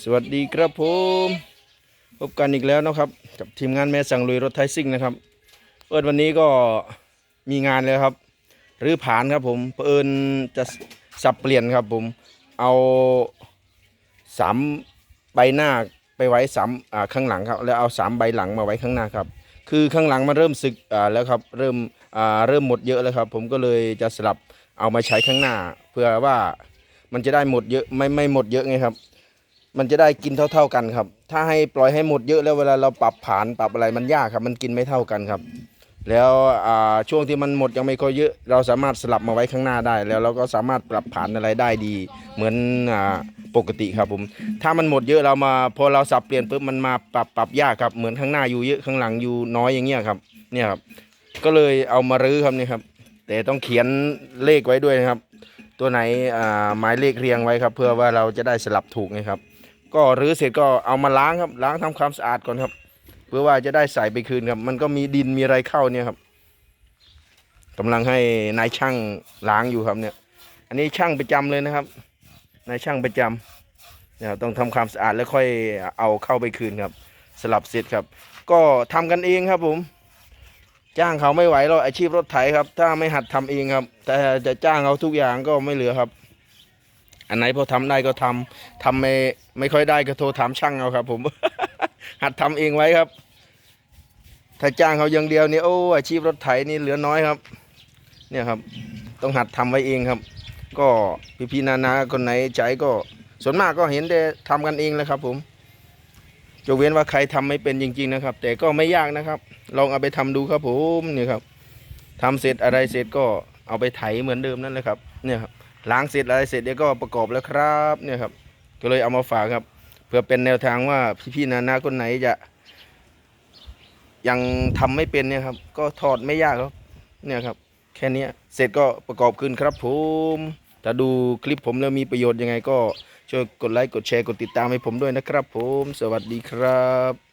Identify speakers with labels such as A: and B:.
A: สวัสดีครับผมพบกันอีกแล้วนะครับ กับทีมงานแม่สั่งลุยรถไทซิ่งนะครับเอิญวันนี้ก็มีงานเลยครับรื้อผานครับผมเอิญจะสับเปลี่ยนครับผมเอาสามใบหน้าไปไว้สามอ่าข้างหลังครับ แล้วเอาสามใบหลังมาไว้ข้างหน้าครับ คือข้างหลังมันเริ่มสึกอ่าแล้วครับเริ่มอ่าเริ่มหมดเยอะแล้วครับ ผมก็เลยจะสลับเอามาใช้ข้างหน้า เพื่อว่ามันจะได้หมดเยอะไม่ไม่หมดเยอะไงครับ มันจะได้กินเท่า ๆกันครับ ถ้าให้ปล่อยให้หมดเยอะแล้วเวลาเราปรับผานปรับอะไรมันยากครับ มันกินไม่เท่ากันครับ แล้วช่วงที่มันหมดยังไม่ค่อยเยอะ เราสามารถสลับมาไว้ข้างหน้าได้ แล้วเราก็สามารถปรับผานอะไรได้ดี เหมือนอปกติครับผม ถ้ามันหมดเยอะเรามาพอเราสับเปลี่ยนปุ๊บมันมาปรับปรับยากครับเหมือนข้างหน้าอยู่เยอะข้างหลังอยู่น้อยอย่างเงี้ยครับ เนี่ยครับ ก็เลยเอามารื้อครับนี่ครับ แต่ต้องเขียนเลขไว้ด้วยนะครับ ตัวไหนหมายเลขเรียงไว้ครับ เพื่อว่าเราจะได้สลับถูกไงครับ ก็รื้อเสร็จก็เอามาล้างครับ ล้างทำความสะอาดก่อนครับ เพื่อว่าจะได้ใส่ไปคืนครับ มันก็มีดินมีอะไรเข้าเนี่ยครับกำลังให้นายช่างล้างอยู่ครับเนี่ย อันนี้ช่างประจำเลยนะครับ นายช่างประจำเนี่ยต้องทำความสะอาดแล้วค่อยเอาเข้าไปคืนครับ สลับเสร็จครับ ก็ทำกันเองครับผมจ้างเขาไม่ไหวหรอกอาชีพรถไถครับ ถ้าไม่หัดทำเองครับ แต่จะจ้างเขาทุกอย่างก็ไม่เหลือครับ อันไหนพอทำได้ก็ทำทำไม่ไม่ค่อยได้ก็โทรถามช่างเอาครับ ผม หัดทำเองไว้ครับ ถ้าจ้างเขาอย่างเดียวนี่โอ้อาชีพรถไถนี่เหลือน้อยครับ เนี่ยครับ ต้องหัดทำไว้เองครับ ก็พี่ๆนานาคนไหนใจก็ ส่วนมากก็เห็นแต่ทำกันเองเลยครับ ผมจกเว้นว่าใครทำไม่เป็นจริง ๆนะครับ แต่ก็ไม่ยากนะครับ ลองเอาไปทำดูครับผมเนี่ยครับทำเสร็จอะไรเสร็จก็เอาไปไถเหมือนเดิมนั่นแหละครับ เนี่ยครับ ล้างเสร็จอะไรเสร็จเดี๋ยวก็ประกอบแล้วครับเนี่ยครับ ก็เลยเอามาฝากครับ เพื่อเป็นแนวทางว่าพี่ๆนานาคนไหนจะ ยังทำไม่เป็นเนี่ยครับ ก็ถอดไม่ยากครับเนี่ยครับ แค่นี้เสร็จก็ประกอบขึ้นครับผมถ้าดูคลิปผมแล้วมีประโยชน์ยังไงก็ช่วยกดไลค์กดแชร์กดติดตามให้ผมด้วยนะครับผม สวัสดีครับ